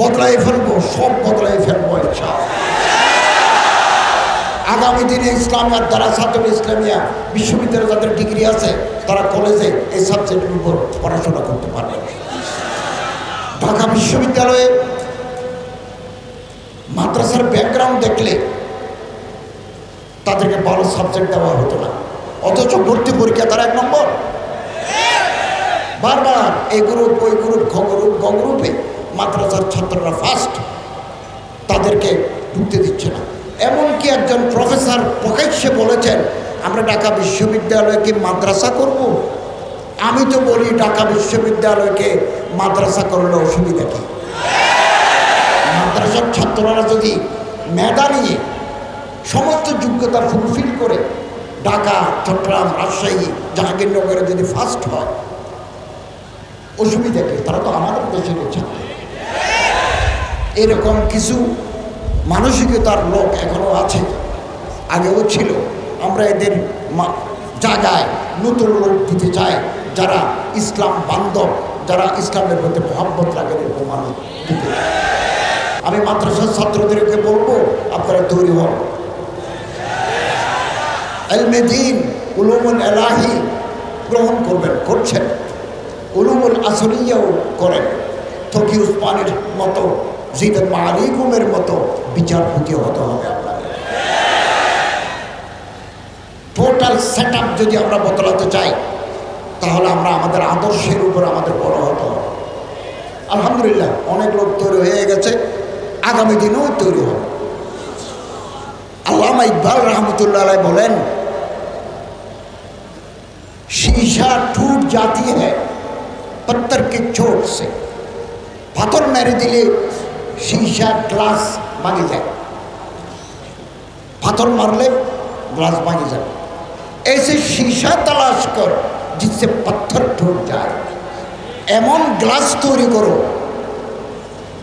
বদলাই ফেলব, সব বদলাই ফেলব ইনশাআল্লাহ। আগামী দিনে ইসলামিয়ার দ্বারা সাতুল ইসলামিয়া বিশ্ববিদ্যালয়ে যাদের ডিগ্রি আছে, তারা কলেজে এই সাবজেক্টের উপর পড়াশোনা করতে পারবে। ঢাকা বিশ্ববিদ্যালয়ে মাদ্রাসার ব্যাকগ্রাউন্ড দেখলে তাদেরকে ভালো সাবজেক্ট দেওয়া হতো না। অথচ ভর্তি পরীক্ষা তারা এক নম্বর। বারবার এই গ্রুপ ওই গ্রুপ খ গ্রুপ গ্রুপে মাদ্রাসার ছাত্ররা ফার্স্ট তাদেরকে ঢুকতে দিচ্ছে না। এমনকি একজন প্রফেসর প্রকাশ্যে বলেছেন, আমরা ঢাকা বিশ্ববিদ্যালয়কে মাদ্রাসা করব। আমি তো বলি, ঢাকা বিশ্ববিদ্যালয়কে মাদ্রাসা করলে অসুবিধা কি? মাদ্রাসার ছাত্ররা যদি মেধা নিয়ে সমস্ত যোগ্যতা ফুলফিল করে ঢাকা, চট্টগ্রাম, রাজশাহী, জাহাঙ্গীরনগরে যদি ফার্স্ট হয়, অসুবিধা কি? তারা তো আমাদের দেশের ছাত্র। এরকম কিছু মানসিকতার লোক এখনও আছে। আগেও ছিল। আমরা এদের জায়গায় নতুন লোক দিতে চাই। যারা ইসলাম বান্ধব, যারা ইসলামের প্রতি মহাব্বত রাখেন এরকম মানুষ দিতে। আমি মাদ্রাসার ছাত্রদেরকে বলব, আপনারা তৈরি হন। এলমেদিন উলুমুল এলাহি গ্রহণ করবেন, করছেন। উলুমুল আসলিয়াও করেন। তকি উসমানের মতো জিদ মালিকুমের মতো বিচারপতি হতে হবে আপনাদের টোটাল সেট যদি আমরা বদলাতে চাই তাহলে আমরা আমাদের আদর্শের উপর আমাদের বড় হতে হবে আলহামদুলিল্লাহ অনেক লোক তৈরি হয়ে গেছে আগামী দিনেও তৈরি হবে আল্লামা ইকবাল রহমতুল্লাহ আলাই বলেন शीशा टूट जाती है पत्थर के चोट से পাথর মেরে দিলে সিসার গ্লাস ভাঙে যায়। পাথর মারলে গ্লাস ভাঙে যাবে এসে সিসা তালাশ কর জিসে পাথর ঠোঁট যায়। এমন গ্লাস তৈরি করো,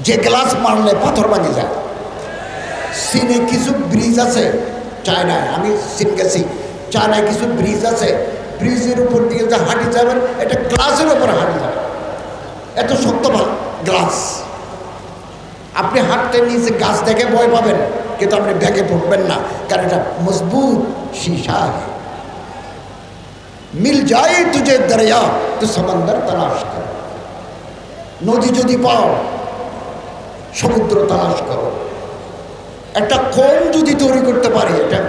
যে গ্লাস মারলে পাথর ভাঙে যায়। সিনে কিছু ব্রিজ আছে, চায়নায়, আমি সিন গেছি। চায়নায় কিছু ব্রিজ আছে, ব্রিজের উপর দিয়ে যে হাঁটি যাবেন, এটা গ্লাসের উপর হাঁটি যাবে। এত শক্ত গ্লাস। আপনি হাঁটতে নিচে গাছ দেখে ভয় পাবেন, কিন্তু আপনি ব্যাগে পড়বেন না, কারণ এটা মজবুত শীশা মিল যায় তুঝে দরিয়া, তো সমন্দর তালাশ কর। নদী যদি পাও, সমুদ্র তালাশ করো। একটা কম যদি তৈরি করতে পারে, এটা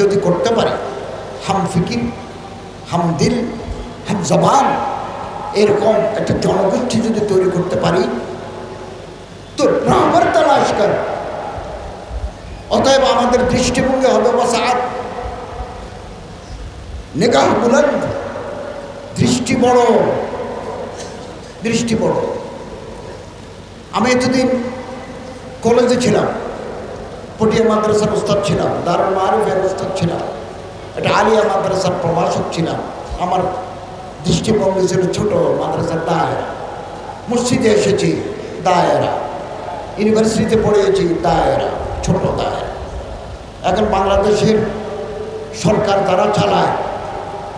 যদি করতে পারে, হাম ফিকির, হাম দিল, হাম জবান, এরকম একটা জনগোষ্ঠী যদি তৈরি করতে পারি তো রামার তালাশ কর অতএব আমাদের দৃষ্টিভঙ্গি হবে বসাত নিগাহ বুলন্দ, দৃষ্টি বড় দৃষ্টি বড়। আমি এতদিন কলেজে ছিলাম, পটিয়া মাদ্রাসার উস্তাদ ছিলাম, দারুল মারুফের উস্তাদ ছিলাম এটা আলিয়া মাদ্রাসার প্রভাষক ছিলাম। আমার দৃষ্টিভঙ্গি ছিল ছোট, মাদ্রাসার দায়েরা। মসজিদে এসেছি, দায়েরা। ইউনিভার্সিটিতে পড়েছি দায়েরা, ছোট দায়েরা। এখন বাংলাদেশের সরকার তারা চালায়,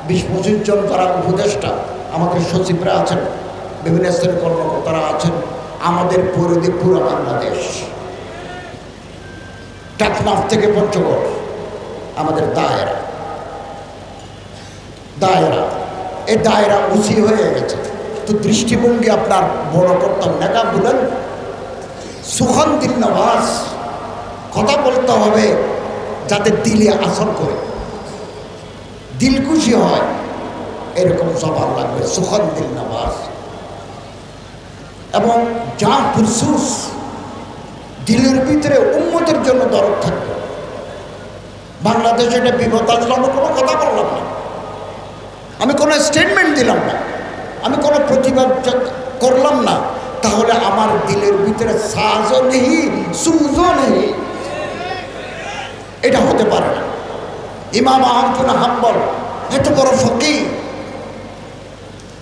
বিশ পঁচিশ জন তারা উপদেষ্টা, আমাদের সচিবরা আছেন, বিভিন্ন স্তরের কর্মকর্তারা আছেন, আমাদের পরিধি পুরো বাংলাদেশ। টাকনাফ থেকে পঞ্চগড়, আমাদের দায়েরা। দায়েরা। এই দায়েরা উচি হয়ে গেছে। তো দৃষ্টিভঙ্গি আপনার বড় করতাম নেকা বলেন, সুখন দিল কথা বলতে হবে যাতে দিলে আসর করে। দিল খুশি হয়, এরকম সবার লাগবে সুখন দিল নবাস এবং যা ফুরসুস, দিলের ভিতরে উন্মতের জন্য দরদ থাকবে। বাংলাদেশে এটা বিপদ আসলে আমি কোনো কথা বললাম না। আমি কোনো স্টেটমেন্ট দিলাম না। আমি কোনো প্রতিবাদ করলাম না। তাহলে আমার দিলের ভিতরে সাজও নেই, সুজও নেই। এটা হতে পারে না। ইমাম আহমদুল হাম্বল, এত বড় ফকি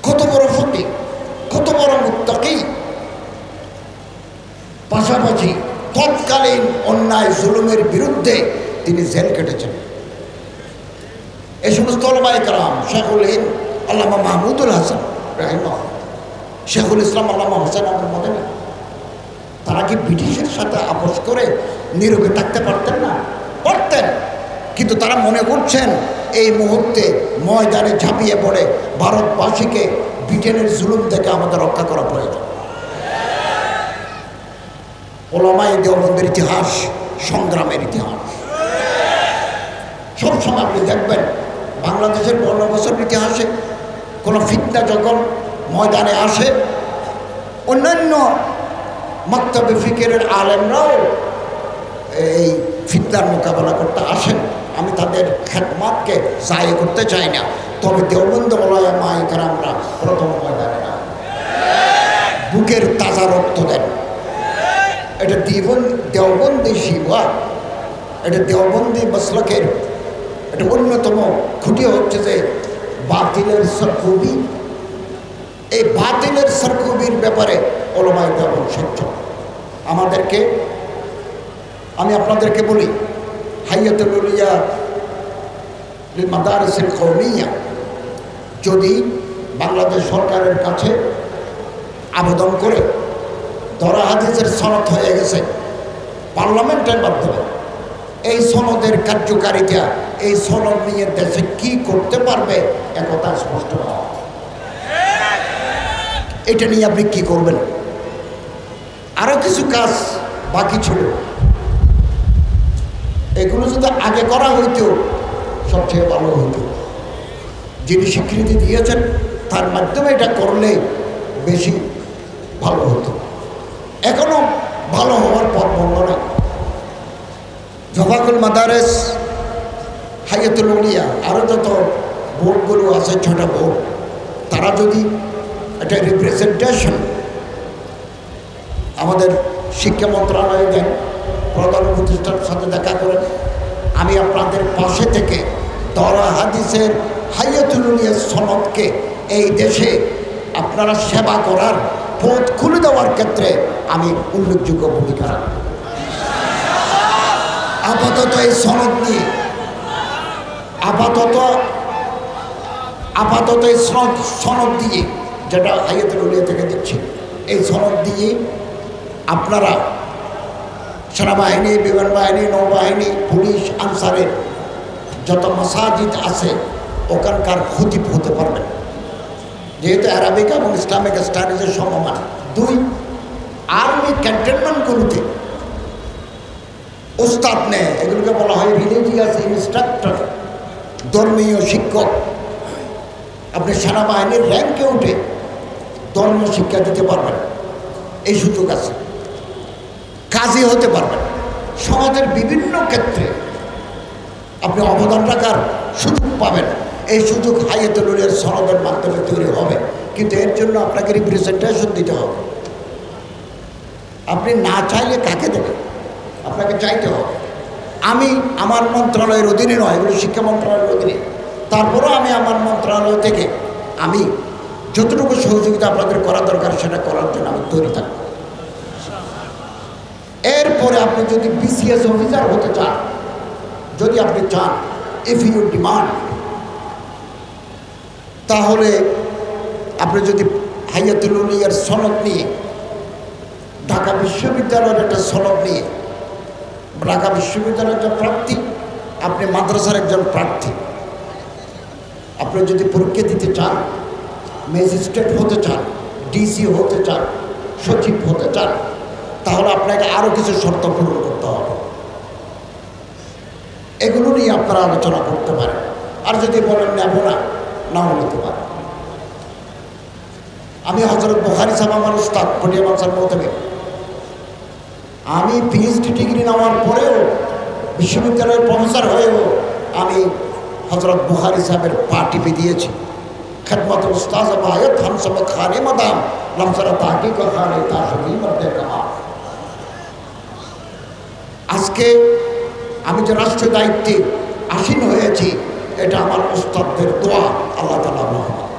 কত বড় ফকি কত বড় মুত্তাকি। পাশাপাশি তৎকালীন অন্যায় জুলুমের বিরুদ্ধে তিনি জেল কেটেছেন। এই সমস্ত ওলামাইকরাম শেখুল হিন্দ, আল্লামা মাহমুদুল হাসান রাহিমা শেখুল ইসলাম, আল্লামা হোসেন মদিনী। তারা কি ব্রিটিশের সাথে আপোষ করে নীরবে থাকতে পারতেন না? পারতেন কিন্তু তারা মনে করছেন, এই মুহূর্তে ময়দানে ঝাঁপিয়ে পড়ে ভারতবাসীকে ব্রিটেনের জুলুম থেকে আমাদের রক্ষা করা প্রয়োজন। ওলামাই দেওবন্দের ইতিহাস, সংগ্রামের ইতিহাস। সবসময় আপনি দেখবেন, বাংলাদেশের পনেরো বছর ইতিহাসে কোনো ফিতনা যখন ময়দানে আসে, অন্যান্য মক্তবে ফিকেরের আলেমরাও এই ফিতনার মোকাবেলা করতে আসেন। আমি তাদের খেদমাতকে জায় করতে চাই না। তবে দেওবন্দ বলয় মাইকার আমরা প্রথম ময়দানে না বুকের তাজা রক্ত দেন। এটা দেবন দেওবন্দি শিবা এটা দেওবন্দি মসলকের এটা অন্যতম খুঁটি হচ্ছে যে বাতিলের সরকবি। এই বাতিলের সরকবির ব্যাপারে অলমায় দেওয়ান সহ্য আমাদেরকে আমি আপনাদেরকে বলি হাইয়াতুলিয়া যদি বাংলাদেশ সরকারের কাছে আবেদন করে ধরা হাদিসের সনদ হয়ে গেছে পার্লামেন্টের মাধ্যমে, এই সনদের কার্যকারিতা, এই সনদ নিয়ে দেশে কি করতে পারবে, একথা স্পষ্ট এটা নিয়ে আপনি কি করবেন? আরও কিছু কাজ বাকি ছিল। এগুলো যদি আগে করা হইতো, সবচেয়ে ভালো হইতো। যিনি স্বীকৃতি দিয়েছেন, তার মাধ্যমে এটা করলে বেশি ভালো হতো। এখনও ভালো হওয়ার পর বন্ধ নয় জফাকুল মাদারেস, হাইয়াতুল উলিয়া আরও যত বোর্ডগুলো আছে ছটা বোর্ড, তারা যদি একটা রিপ্রেজেন্টেশন আমাদের শিক্ষা মন্ত্রণালয়ে দেন প্রধান প্রতিষ্ঠার সাথে দেখা করেন আমি আপনাদের পাশে থেকে দরা হাদিসের হাইয়াতুল উলিয়া সনদকে এই দেশে আপনারা সেবা করার পথ খুলে দেওয়ার ক্ষেত্রে আমি উল্লেখযোগ্য ভূমিকা রাখব। আপাতত এই সনদ নিয়ে, আপাতত আপাতত এই সনদ সনদ দিয়ে যেটা হাইয়াতুল উলিয়া থেকে দিচ্ছি এই সনদ দিয়ে আপনারা সেনাবাহিনী বিমান বাহিনী নৌবাহিনী, পুলিশ আনসারের যত মসাজিদ আছে, ওখানকার ক্ষতি হতে পারবেন যেহেতু অ্যারাবিক এবং ইসলামিক স্টাডিজের সমমান। দুই, আর্মি ক্যান্টনমেন্টগুলোতে ওস্তাদ নেয় এগুলোকে বলা হয় রিলিজিয়াস ইনস্ট্রাক্টর ধর্মীয় শিক্ষক। আপনি সেনাবাহিনীর র্যাঙ্কে উঠে ধর্মীয় শিক্ষা দিতে পারবেন। এই সুযোগ আছে। কাজী হতে পারবেন সমাজের বিভিন্ন ক্ষেত্রে আপনি অবদান রাখার সুযোগ পাবেন। এই সুযোগ হাইয়াতুলের সনদের মাধ্যমে তৈরি হবে। কিন্তু এর জন্য আপনাকে রিপ্রেজেন্টেশন দিতে হবে। আপনি না চাইলে কাকে দেবেন? আপনাকে চাইতে হবে। আমি আমার মন্ত্রণালয়ের অধীনে নয়, এগুলো শিক্ষা মন্ত্রণালয়ের অধীনে। তারপরেও আমি আমার মন্ত্রণালয় থেকে আমি যতটুকু সহযোগিতা আপনাদের করা দরকার সেটা করার জন্য আমি তৈরি থাকব। আপনি যদি বিসিএস অফিসার হতে চান, যদি আপনি চান ইফ ইউ ডিমান্ড তাহলে আপনি যদি হাইয়াতুল উলিয়ার সনদ নিয়ে, ঢাকা বিশ্ববিদ্যালয়ের একটা সনদ নিয়ে, ঢাকা বিশ্ববিদ্যালয়ের একজন প্রার্থী, আপনি মাদ্রাসার একজন প্রার্থী, আপনি যদি পরীক্ষা দিতে চান, ম্যাজিস্ট্রেট হতে চান ডিসি হতে চান, সচিব হতে চান তাহলে আপনাকে আরও কিছু শর্ত পূরণ করতে হবে। এগুলো নিয়ে আপনারা আলোচনা করতে পারেন। আর যদি বলেন, নেব না, নাও নিতে পারেন। আমি হজরত বখারি সাহেব আমার উস্তাদ পটিয়া মানসার মতবে আমি পিএইচডি ডিগ্রি নেওয়ার পরেও বিশ্ববিদ্যালয়ের প্রফেসর হয়েও আমি হজরত বুখারি সাহেবের পা টিপে দিয়েছি। খেদমত উস্তাজ আবায়ত হাম সব খানে মাদাম লমসারা মধ্যে আজকে আমি যে রাষ্ট্রীয় দায়িত্বে আসীন হয়েছি এটা আমার উস্তাদদের দোয়া আল্লাহ তালা রহমান